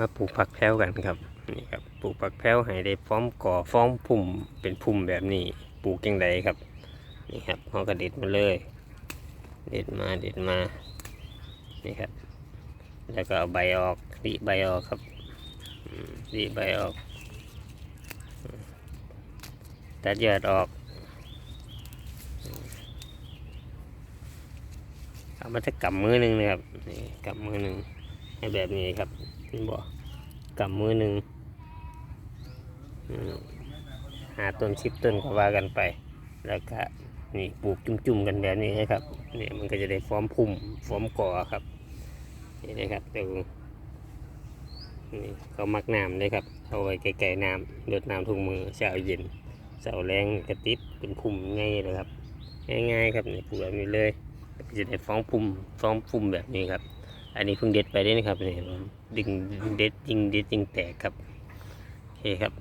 มาปลูกผักแพรวกันครับนี่ครับปลูกผักแพรวให้ได้ฟ้อมก่อฟ้อมพุ่มเป็นพุ่มแบบนี้ปลูกยังไงครับนี่ครับเขาก็เด็ดมาเลย เด็ดมาเด็ดมานี่ครับ แล้วก็เอาใบออกริใบออกครับริใบออกตัดยอดออกอืมเอามาจะกำมือหนึ่งนะครับนี่กำมือหนึ่ง ให้แบบนี้ครับนี่บอกกำมือหนึ่งหาต้นชิปต้นก็ว่ากันไป แล้วก็นี่ปลูกจุ่มๆกันแบบนี้นะครับเนี่ยมันก็จะได้ฟอร์มพุ่มฟอร์มก่อครับนี่นะครับเดี๋ยวนี่เขามักน้ำเลยครับเอาไว้ไกลๆน้ำรดน้ำทุกมือเช้าเย็นเสาแรงกระติบเป็นพุ่มง่ายเลยครับ ง่ายๆครับเนี่ยปลูกแบบนี้เลยจะได้ฟ้องพุ่มฟ้องพุ่มแบบนี้ครับ อันนี้เพิ่งเด็ดไปได้นะครับนี่ผมดึงเด็ดยิงเด็ดยิงแตกครับโอเคครับ